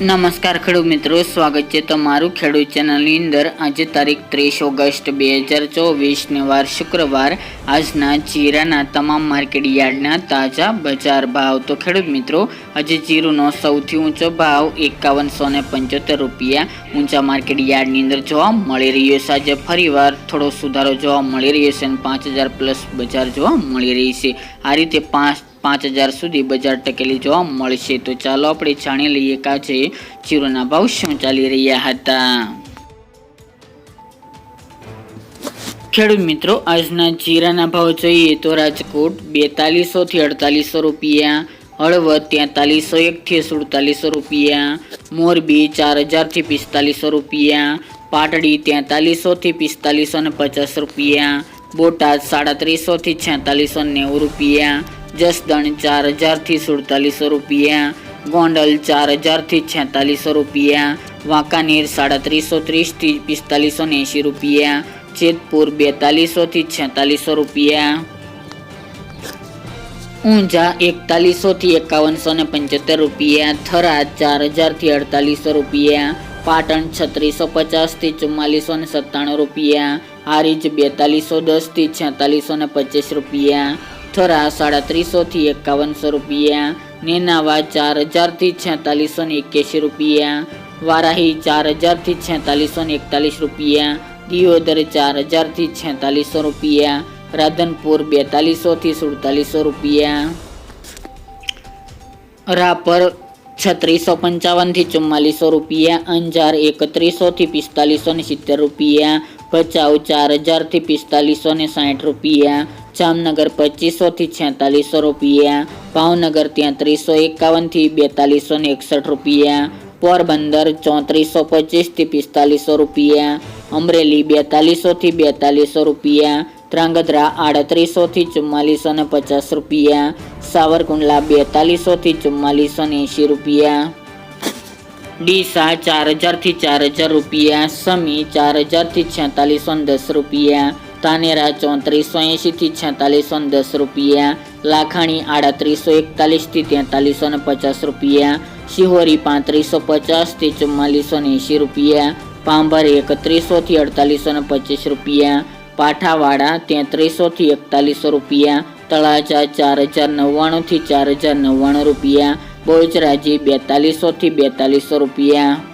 નમસ્કાર ખેડૂત મિત્રો, સ્વાગત છે તમારું ખેડૂત ચેનલની અંદર. આજે તારીખ ત્રીસ ઓગસ્ટ બે હજાર ચોવીસને વાર શુક્રવાર. આજના જીરાના તમામ માર્કેટ યાર્ડના તાજા બજાર ભાવ. તો ખેડૂત મિત્રો, આજે જીરુનો સૌથી ઊંચો ભાવ એકાવનસો ને પંચોતેર રૂપિયા ઊંચા માર્કેટ યાર્ડની અંદર જોવા મળી રહ્યો છે. આજે ફરીવાર થોડો સુધારો જોવા મળી રહ્યો છે અને પાંચ હજાર પ્લસ બજાર જોવા મળી રહી છે. આ રીતે પાંચ પાંચ હજાર સુધી બજાર ટકેલી જોવા મળશે. તો ચાલો આપણે જાણી લઈએ કે આજે જીરોના ભાવ શું ચાલી રહ્યા હતા. ખેડૂત મિત્રો, આજના જીરાના ભાવ જોઈએ તો રાજકોટ બેતાલીસો થી અડતાલીસો રૂપિયા, હળવદ તેતાલીસો એકથી સુડતાલીસો રૂપિયા, મોરબી ચાર હજારથી પિસ્તાલીસો રૂપિયા, પાટડી તેતાલીસોથી પિસ્તાલીસો ને પચાસ રૂપિયા, બોટાદ સાડત્રીસોથી છેતાલીસો નેવું રૂપિયા જસદણ ચાર હજારથી સુડતાલીસો રૂપિયા, ગોંડલ ચાર હજારથી છેતાલીસો રૂપિયા, વાંકાનેર સાડત્રીસો ત્રીસથી પિસ્તાલીસો એંશી રૂપિયા, જેતપુર બેતાલીસોથી છેતાલીસો રૂપિયા. ઊંઝા એકતાલીસોથી એકાવનસો ને પંચોતેર રૂપિયા, થરા ચાર હજારથી અડતાલીસો રૂપિયા, પાટણ છત્રીસો પચાસથી ચુમ્માલીસો ને સત્તાણું રૂપિયા, હારીજ બેતાલીસો દસથી છેતાલીસો ને પચીસ રૂપિયા થરા સાડત્રીસોથી એકાવનસો રૂપિયા નેનાવા ચાર હજારથી છેતાલીસો ને એક્યાસી રૂપિયા, વારાહી ચાર હજારથી છેતાલીસો ને એકતાલીસ રૂપિયા, દિયોદર ચાર હજારથી છેતાલીસો રૂપિયા, રાધનપુર બેતાલીસોથી સુડતાલીસો રૂપિયા. રાપર છત્રીસો પંચાવનથી ચુમ્માલીસો રૂપિયા, અંજાર એકત્રીસોથી પિસ્તાલીસો ને સિત્તેર રૂપિયા, ભચાઉ ચાર હજારથી પિસ્તાલીસો ને સાઠ રૂપિયા જામનગર પચીસોથી છેતાલીસો રૂપિયા, ભાવનગર ત્યાંત્રીસો એકાવનથી બેતાલીસો ને એકસઠ રૂપિયા, પોરબંદર ચોત્રીસો પચીસથી પિસ્તાલીસો રૂપિયા, અમરેલી બેતાલીસોથી બેતાલીસો રૂપિયા, ધ્રાંગધ્રા આડત્રીસોથી ચુમ્માલીસો ને પચાસ રૂપિયા, સાવરકુંડલા બેતાલીસોથી ચુમ્માલીસો ને એંશી રૂપિયા. ડીસા ચાર હજારથી ચાર હજાર રૂપિયા, સમી ચાર હજારથી છેતાલીસો ને દસ રૂપિયા તાનેરા ચોત્રીસો એંશીથી છેતાલીસો ને દસ રૂપિયા. લાખાણી આડત્રીસો એકતાલીસથી તેતાલીસો ને પચાસ રૂપિયા. શિહોરી પાંત્રીસો પચાસથી ચુમ્માલીસો ને એંશી રૂપિયા. પાંભર એકત્રીસોથી અડતાલીસો ને પચીસ રૂપિયા. પાઠાવાડા તેત્રીસોથી એકતાલીસો રૂપિયા. તળાજા ચાર હજાર નવ્વાણુંથી ચાર હજાર નવ્વાણું રૂપિયા. બોચરાજી બેતાલીસોથી બેતાલીસો રૂપિયા.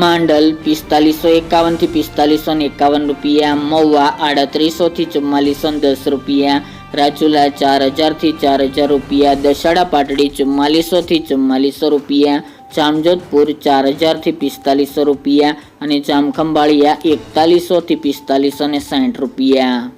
માંડલ પિસ્તાલીસો એકાવનથી પિસ્તાલીસો એકાવન રૂપિયા, મહુવા આડત્રીસોથી ચુમ્માલીસો દસ રૂપિયા, રાજુલા ચાર હજારથી ચાર હજાર રૂપિયા, દશાડા પાટડી ચુમ્માલીસોથી ચુમ્માલીસો રૂપિયા, જામજોધપુર ચાર હજારથી પિસ્તાલીસો રૂપિયા અને જામખંભાળિયા એકતાલીસોથી પિસ્તાલીસો ને સાઠ રૂપિયા.